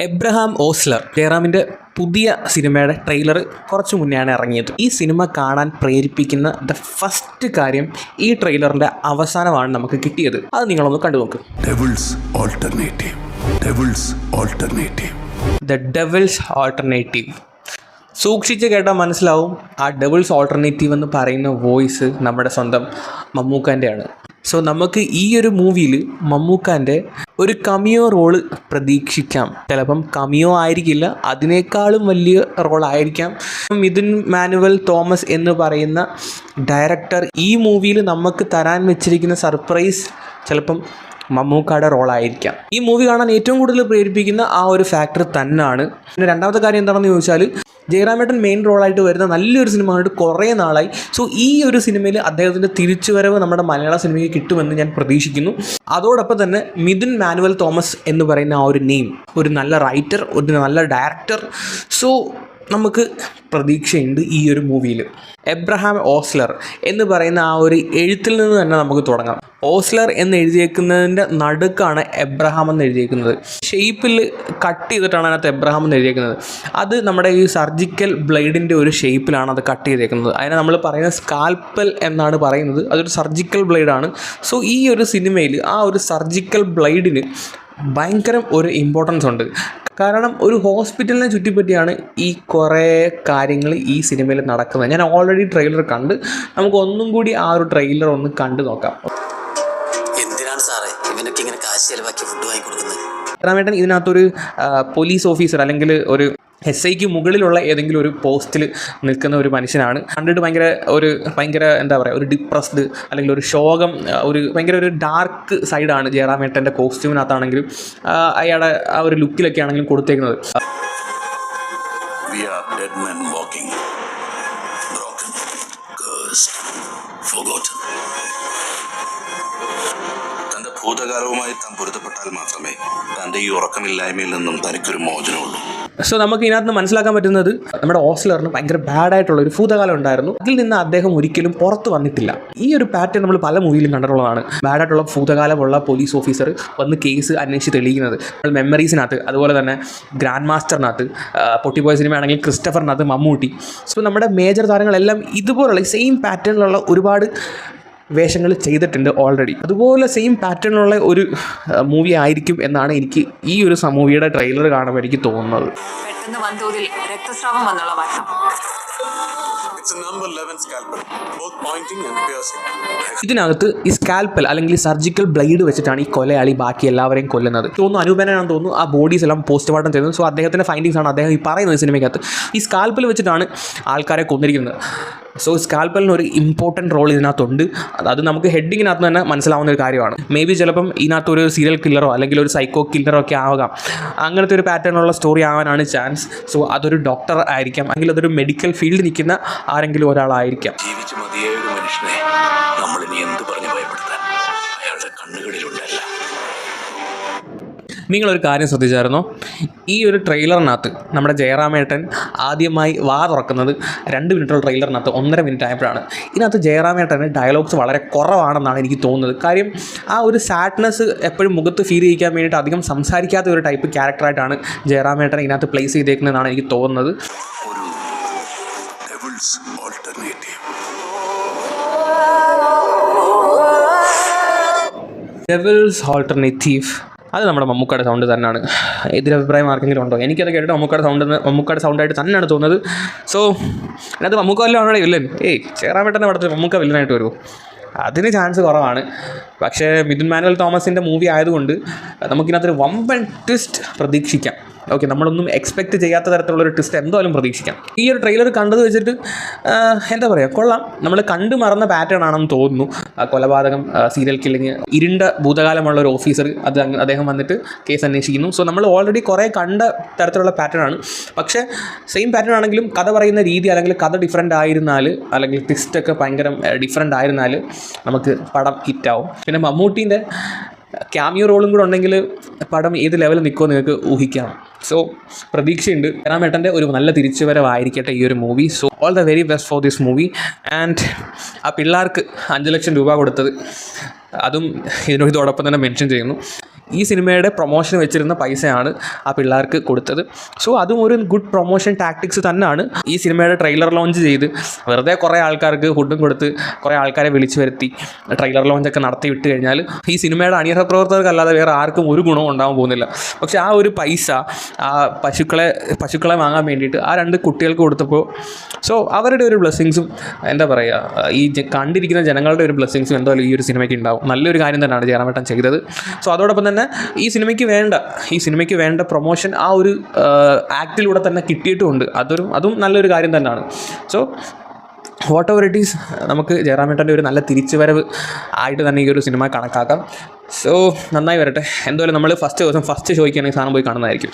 Abraham Ozler ജയറാമിന്റെ പുതിയ സിനിമയുടെ trailer കുറച്ച് മുന്നെയാണ് ഇറങ്ങിയത്. ഈ സിനിമ കാണാൻ പ്രേരിപ്പിക്കുന്ന ദ ഫസ്റ്റ് കാര്യം ഈ ട്രെയിലറിന്റെ അവസാനമാണ് നമുക്ക് കിട്ടിയത്. അത് നിങ്ങളൊന്ന് കണ്ടു നോക്ക്. ദ ഡെവിൾസ് ഓൾട്ടർനേറ്റീവ് സൂക്ഷിച്ച് കേട്ടാൽ മനസ്സിലാവും ആ ഡബിൾസ് ഓൾട്ടർനേറ്റീവ് എന്ന് പറയുന്ന വോയിസ് നമ്മുടെ സ്വന്തം മമ്മൂക്കാന്റെയാണ് സോ നമുക്ക് ഈ ഒരു മൂവിയിൽ മമ്മൂക്കാന്റെ ഒരു കമിയോ റോൾ പ്രതീക്ഷിക്കാം. ചിലപ്പം കമിയോ ആയിരിക്കില്ല അതിനേക്കാളും വലിയ റോളായിരിക്കാം മിഥുൻ മാനുവൽ തോമസ് എന്ന് പറയുന്ന ഡയറക്ടർ ഈ മൂവിയിൽ നമുക്ക് തരാൻ വെച്ചിരിക്കുന്ന സർപ്രൈസ് ചിലപ്പം മമ്മൂക്കയുടെ റോളായിരിക്കാം. ഈ മൂവി കാണാൻ ഏറ്റവും കൂടുതൽ പ്രേരിപ്പിക്കുന്ന ആ ഒരു ഫാക്ടർ തന്നെയാണ് പിന്നെ രണ്ടാമത്തെ കാര്യം എന്താണെന്ന് ചോദിച്ചാൽ ജയറാമേട്ടൻ മെയിൻ റോളായിട്ട് വരുന്ന നല്ലൊരു സിനിമ കണ്ടിട്ട് കുറേ നാളായി. സോ ഈ ഒരു സിനിമയിൽ അദ്ദേഹത്തിന്റെ തിരിച്ചുവരവ് നമ്മുടെ മലയാള സിനിമയ്ക്ക് കിട്ടുമെന്ന് ഞാൻ പ്രതീക്ഷിക്കുന്നു. അതോടൊപ്പം തന്നെ മിഥുൻ മാനുവൽ തോമസ് എന്ന് പറയുന്ന ആ ഒരു നെയിം ഒരു നല്ല റൈറ്റർ ഒരു നല്ല ഡയറക്ടർ സോ നമുക്ക് പ്രതീക്ഷയുണ്ട് ഈ ഒരു മൂവിയിൽ എബ്രഹാം ഓസ്ലർ എന്ന് പറയുന്ന ആ ഒരു എഴുത്തിൽ നിന്ന് തന്നെ നമുക്ക് തുടങ്ങാം. ഓസ്ലർ എന്ന് എഴുതിയേക്കുന്നതിന്റെ നടുക്കാണ് എബ്രഹാം എന്ന് എഴുതിയേക്കുന്നത്. ഷേപ്പിൽ കട്ട് ചെയ്തിട്ടാണ് അതിനകത്ത് എബ്രഹാം എന്ന് എഴുതിയേക്കുന്നത്. അത് നമ്മുടെ ഈ സർജിക്കൽ ബ്ലേഡിന്റെ ഒരു ഷേപ്പിലാണ് അത് കട്ട് ചെയ്തേക്കുന്നത്. അതിനെ നമ്മൾ പറയുന്ന സ്കാൽപ്പൽ എന്നാണ് പറയുന്നത്. അതൊരു സർജിക്കൽ ബ്ലേഡാണ്. സോ ഈ ഒരു സിനിമയിൽ ആ ഒരു സർജിക്കൽ ബ്ലേഡിന് ഭയങ്കരം ഒരു ഇമ്പോർട്ടൻസ് ഉണ്ട്. കാരണം ഒരു ഹോസ്പിറ്റലിനെ ചുറ്റിപ്പറ്റിയാണ് ഈ കുറേ കാര്യങ്ങൾ ഈ സിനിമയിൽ നടക്കുന്നത്. ഞാൻ ഓൾറെഡി ട്രെയിലർ കണ്ട്. നമുക്ക് ഒന്നും കൂടി ആ ഒരു ട്രെയിലർ ഒന്ന് കണ്ടു നോക്കാം. എന്തിനാണ് സാറേ ഇവനൊക്കെ ഇങ്ങനെ കാശ് ചെലവാക്കി ഫുഡ് വാങ്ങി കൊടുക്കുന്നത് രാമേട്ടൻ ഇതിനകത്തൊരു പോലീസ് ഓഫീസർ അല്ലെങ്കിൽ ഒരു എസ് ഐക്ക് മുകളിലുള്ള ഏതെങ്കിലും ഒരു പോസ്റ്റിൽ നിൽക്കുന്ന ഒരു മനുഷ്യനാണ്. കണ്ടിട്ട് ഭയങ്കര ഒരു ഭയങ്കര എന്താ പറയുക ഒരു ഡിപ്രസ്ഡ് അല്ലെങ്കിൽ ഒരു ശോകം ഒരു ഭയങ്കര ഒരു ഡാർക്ക് സൈഡാണ് ജയറാമേട്ടന്റെ കോസ്റ്റ്യൂമിനകത്താണെങ്കിലും അയാളുടെ ആ ഒരു ലുക്കിലൊക്കെ ആണെങ്കിലും കൊടുത്തേക്കുന്നത് ഭൂതകാലവുമായി താൻ പൊരുത്തപ്പെട്ടാൽ മാത്രമേ തന്റെ ഈ ഉറക്കമില്ലായ്മയിൽ നിന്നും തനിക്കൊരു മോചനമുള്ളൂ. സോ നമുക്ക് ഇതിനകത്ത് മനസ്സിലാക്കാൻ പറ്റുന്നത് നമ്മുടെ ഓസ്ലറിന് ഭയങ്കര ബാഡായിട്ടുള്ള ഒരു ഭൂതകാലം ഉണ്ടായിരുന്നു. അതിൽ നിന്ന് അദ്ദേഹം ഒരിക്കലും പുറത്ത് വന്നിട്ടില്ല. ഈ ഒരു പാറ്റേൺ നമ്മൾ പല മൂവിയിലും കണ്ടിട്ടുള്ളതാണ്. ബാഡായിട്ടുള്ള ഭൂതകാലമുള്ള പോലീസ് ഓഫീസർ വന്ന് കേസ് അന്വേഷിച്ച് തെളിയിക്കുന്നത്. മെമ്മറീസിനകത്ത് അതുപോലെ തന്നെ ഗ്രാൻഡ് മാസ്റ്ററിനകത്ത് പൊട്ടിപ്പോയ സിനിമയാണെങ്കിൽ ക്രിസ്റ്റഫറിനകത്ത് മമ്മൂട്ടി. സോ നമ്മുടെ മേജർ താരങ്ങളെല്ലാം ഇതുപോലുള്ള സെയിം പാറ്റേണിലുള്ള ഒരുപാട് വേഷങ്ങൾ ചെയ്തിട്ടുണ്ട് ഓൾറെഡി അതുപോലെ സെയിം പാറ്റേണിലുള്ള ഒരു മൂവി ആയിരിക്കും എന്നാണ് എനിക്ക് ഈ ഒരു മൂവിയുടെ ട്രെയിലർ കാണുമ്പോൾ എനിക്ക് തോന്നുന്നത്. പെട്ടെന്ന് വൻതോതിൽ രക്തസ്രാവം വന്നുള്ള മരണം It's a number 11 scalpel, both pointing and piercing. ഇതിനകത്ത് ഈ സ്കാൽപ്പൽ അല്ലെങ്കിൽ സർജിക്കൽ ബ്ലേഡ് വെച്ചിട്ടാണ് ഈ കൊലയാളി ബാക്കി എല്ലാവരെയും കൊല്ലുന്നത്. തോന്നുന്നു അനൂപനാണെന്ന് തോന്നുന്നു ആ ബോഡീസ് എല്ലാം പോസ്റ്റ്മോർട്ടം ചെയ്യുന്നത് സോ അദ്ദേഹത്തിന്റെ ഫൈൻഡിങ്സ് ആണ് അദ്ദേഹം ഈ പറയുന്നത് സിനിമയ്ക്കകത്ത് ഈ സ്കാൽപ്പൽ വെച്ചിട്ടാണ് ആൾക്കാരെ കൊന്നിരിക്കുന്നത്. സോ സ്കാൽപ്പലിന് ഒരു ഇമ്പോർട്ടന്റ് റോൾ ഇതിനകത്തുണ്ട്. അത് നമുക്ക് ഹെഡിങ്ങിനകത്ത് തന്നെ മനസ്സിലാവുന്ന ഒരു കാര്യമാണ്. മേ ബി ചിലപ്പം ഇതിനകത്ത് ഒരു സീരിയൽ കില്ലറോ അല്ലെങ്കിൽ ഒരു സൈക്കോ കില്ലറോ ഒക്കെ ആവാം. അങ്ങനത്തെ ഒരു പാറ്റേണുള്ള സ്റ്റോറി ആവാനാണ് ചാൻസ് സോ അതൊരു ഡോക്ടർ ആയിരിക്കാം. അല്ലെങ്കിൽ അതൊരു മെഡിക്കൽ ഫീൽഡ് നിൽക്കുന്ന ആരെങ്കിലും ഒരാളായിരിക്കാം. മതിയായ ഒരു മനുഷ്യനെ നമ്മൾ ഇനി എന്ത് പറഞ്ഞു ഭയപ്പെടുത്താൻ? അയാളുടെ കണ്ണുകളിലുണ്ടല്ല. നിങ്ങളൊരു കാര്യം ശ്രദ്ധിച്ചായിരുന്നോ? ഈ ഒരു ട്രെയിലറിനകത്ത് നമ്മുടെ ജയറാമേട്ടൻ ആദ്യമായി വാ തുറക്കുന്നത് രണ്ട് മിനിറ്റുള്ള ട്രെയിലറിനകത്ത് ഒന്നര മിനിറ്റ് ആയപ്പോഴാണ്. ഇതിനകത്ത് ജയറാമേട്ടന്റെ ഡയലോഗ്സ് വളരെ കുറവാണെന്നാണ് എനിക്ക് തോന്നുന്നത്. കാര്യം ആ ഒരു സാഡ്നെസ് എപ്പോഴും മുഖത്ത് ഫീൽ ചെയ്യിക്കാൻ വേണ്ടിയിട്ട് അധികം സംസാരിക്കാത്ത ഒരു ടൈപ്പ് ക്യാരക്ടറായിട്ടാണ് ജയറാമേട്ടൻ ഇതിനകത്ത് പ്ലേസ് ചെയ്തേക്കുന്നതെന്നാണ് എനിക്ക് തോന്നുന്നത്. ഡെവിൾസ് ഓൾട്ടർനേറ്റീവ് അത് നമ്മുടെ മമ്മൂക്കയുടെ സൗണ്ട് തന്നെയാണ്. എതിരഭിപ്രായം ആർക്കെങ്കിലും ഉണ്ടോ? എനിക്കത് കേട്ടിട്ട് മമ്മൂക്കയുടെ സൗണ്ട് മമ്മൂക്കയുടെ സൗണ്ടായിട്ട് തന്നെയാണ് തോന്നുന്നത്. സോ അതിനകത്ത് മമ്മൂക്ക ആണോ വില്ലൻ ഏയ് ചേറാമേട്ടന്റെ പടത്തിൽ മമ്മൂക്ക വില്ലനായിട്ട് വരുമോ അതിന് ചാൻസ് കുറവാണ്. പക്ഷേ മിഥുൻ മാനുവൽ തോമസിന്റെ മൂവി ആയതുകൊണ്ട് നമുക്കിനകത്തൊരു വമ്പൻ ട്വിസ്റ്റ് പ്രതീക്ഷിക്കാം. ഓക്കെ നമ്മളൊന്നും എക്സ്പെക്ട് ചെയ്യാത്ത തരത്തിലുള്ള ഒരു ട്വിസ്റ്റ് എന്തായാലും പ്രതീക്ഷിക്കാം. ഈ ഒരു ട്രെയിലർ കണ്ടത് വെച്ചിട്ട് എന്താ പറയുക കൊള്ളാം. നമ്മൾ കണ്ടു മറന്ന പാറ്റേൺ ആണെന്ന് തോന്നുന്നു. കൊലപാതകം സീരിയൽ കില്ലിങ് ഇരുണ്ട ഭൂതകാലമുള്ള ഒരു ഓഫീസർ അത് അദ്ദേഹം വന്നിട്ട് കേസ് അന്വേഷിക്കുന്നു. സോ നമ്മൾ ഓൾറെഡി കുറേ കണ്ട തരത്തിലുള്ള പാറ്റേൺ ആണ്. പക്ഷേ സെയിം പാറ്റേൺ ആണെങ്കിലും കഥ പറയുന്ന രീതി അല്ലെങ്കിൽ കഥ ഡിഫറെന്റ് ആയിരുന്നാൽ അല്ലെങ്കിൽ ട്വിസ്റ്റ് ഒക്കെ ഭയങ്കര ഡിഫറെന്റ് ആയിരുന്നാൽ നമുക്ക് പടം ഹിറ്റാവും. പിന്നെ മമ്മൂട്ടീന്റെ ക്യാമിയോ റോളും കൂടെ ഉണ്ടെങ്കിൽ പടം ഏത് ലെവലിൽ നിൽക്കുമോ നിങ്ങൾക്ക് ഊഹിക്കാം. സോ പ്രതീക്ഷയുണ്ട്. രാമേട്ടന്റെ ഒരു നല്ല തിരിച്ചുവരവായിരിക്കട്ടെ ഈ ഒരു movie so all the very best for this movie and ആ പിള്ളേർക്ക് അഞ്ച് ലക്ഷം രൂപ കൊടുത്തത്. അതും ഇതിനോട് ഇതോടൊപ്പം തന്നെ മെൻഷൻ ചെയ്യുന്നു. ഈ സിനിമയുടെ പ്രൊമോഷൻ വെച്ചിരുന്ന പൈസയാണ് ആ പിള്ളേർക്ക് കൊടുത്തത്. സോ അതും ഒരു ഗുഡ് പ്രൊമോഷൻ ടാക്ടിക്സ് തന്നെയാണ് ഈ സിനിമയുടെ ട്രെയിലർ ലോഞ്ച് ചെയ്ത് വെറുതെ കുറേ ആൾക്കാർക്ക് ഫുഡും കൊടുത്ത് കുറേ ആൾക്കാരെ വിളിച്ചു വരുത്തി ട്രെയിലർ ലോഞ്ചൊക്കെ നടത്തി വിട്ട് കഴിഞ്ഞാൽ ഈ സിനിമയുടെ അണിയറ പ്രവർത്തകർക്കല്ലാതെ വേറെ ആർക്കും ഒരു ഗുണവും ഉണ്ടാകാൻ പോകുന്നില്ല. പക്ഷേ ആ ഒരു പൈസ ആ പശുക്കളെ പശുക്കളെ വാങ്ങാൻ വേണ്ടിയിട്ട് ആ രണ്ട് കുട്ടികൾക്ക് കൊടുത്തപ്പോൾ സോ അവരുടെ ഒരു ബ്ലെസ്സിങ്സും എന്താ പറയുക ഈ കണ്ടിരിക്കുന്ന ജനങ്ങളുടെ ഒരു ബ്ലെസ്സിങ്സും എന്തായാലും ഈ ഒരു സിനിമയ്ക്ക് ഉണ്ടാവും നല്ലൊരു കാര്യം തന്നെയാണ് ജയറാമേട്ടൻ ചെയ്തത്. സോ അതോടൊപ്പം തന്നെ ഈ സിനിമയ്ക്ക് വേണ്ട ഈ സിനിമയ്ക്ക് വേണ്ട പ്രൊമോഷൻ ആ ഒരു ആക്ടിലൂടെ തന്നെ കിട്ടിയിട്ടുമുണ്ട്. അതൊരു അതും നല്ലൊരു കാര്യം തന്നെയാണ്. So whatever it is നമുക്ക് ജയറാമേട്ടന്റെ ഒരു നല്ല തിരിച്ചുവരവ് ആയിട്ട് തന്നെ ഈ ഒരു സിനിമ കണക്കാക്കാം. സോ നന്നായി വരട്ടെ. എന്തായാലും നമ്മൾ ഫസ്റ്റ് ദിവസം ഫസ്റ്റ് ഷോയ്ക്കാണെങ്കിൽ സാധനം പോയി കാണുന്നതായിരിക്കും.